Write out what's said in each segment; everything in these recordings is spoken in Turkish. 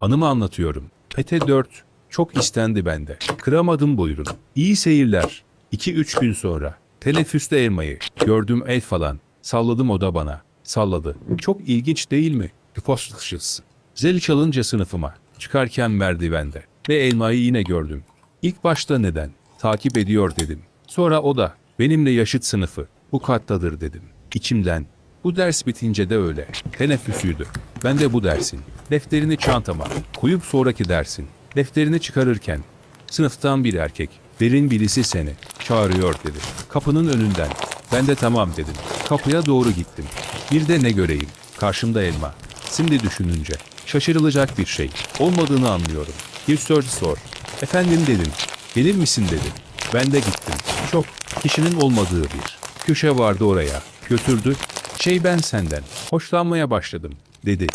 Anımı anlatıyorum. Pete 4 çok istendi bende. Kıramadım buyurun. İyi seyirler. 2-3 gün sonra teneffüste elmayı gördüm el falan. Salladım o da bana. Salladı. Çok ilginç değil mi? Hipostasız. Zil çalınca sınıfıma. Çıkarken merdivende. Ve elmayı yine gördüm. İlk başta neden? Takip ediyor dedim. Sonra o da benimle yaşıt sınıfı. Bu kattadır dedim. İçimden. Bu ders bitince de öyle. Teneffüsüydü. Ben de bu dersin. Defterini çantama. Koyup sonraki dersin. Defterini çıkarırken. Sınıftan bir erkek. Derin birisi seni. Çağırıyor dedi. Kapının önünden. Ben de tamam dedim. Kapıya doğru gittim. Bir de ne göreyim. Karşımda elma. Şimdi düşününce. Şaşırılacak bir şey. Olmadığını anlıyorum. Bir soru sor. Efendim dedim. Gelir misin dedi. Ben de gittim. Çok kişinin olmadığı bir köşe vardı oraya. Götürdü. Şey ben senden. Hoşlanmaya başladım dedi.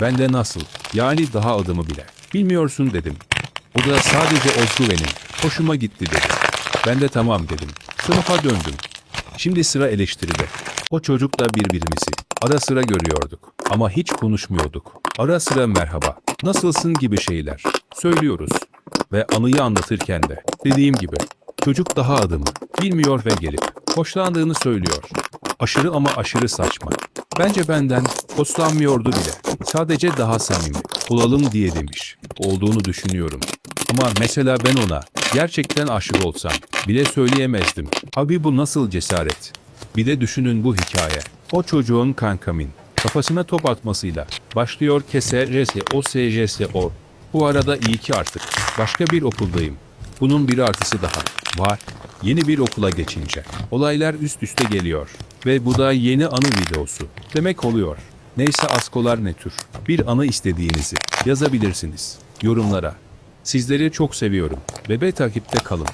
Ben de nasıl? Yani daha adımı bile. Bilmiyorsun dedim. O da sadece oldu benim. Hoşuma gitti dedi. Ben de tamam dedim. Sınıfa döndüm. Şimdi sıra eleştiride. O çocukla birbirimizi ara sıra görüyorduk. Ama hiç konuşmuyorduk. Ara sıra merhaba, nasılsın gibi şeyler söylüyoruz. Ve anıyı anlatırken de dediğim gibi çocuk daha adımı bilmiyor ve gelip hoşlandığını söylüyor. Aşırı ama aşırı saçma. Bence benden hoşlanmıyordu bile. Sadece daha samimi olalım diye demiş. Olduğunu düşünüyorum. Ama mesela ben ona gerçekten aşık olsam bile söyleyemezdim. Abi bu nasıl cesaret? Bir de düşünün bu hikaye. O çocuğun kankamın kafasına top atmasıyla başlıyor kese rese o SJS o. Bu arada iyi ki artık başka bir okuldayım. Bunun bir artısı daha var. Yeni bir okula geçince olaylar üst üste geliyor ve bu da yeni anı videosu demek oluyor. Neyse askolar ne tür bir anı istediğinizi yazabilirsiniz yorumlara. Sizleri çok seviyorum. Bebe takipte kalın.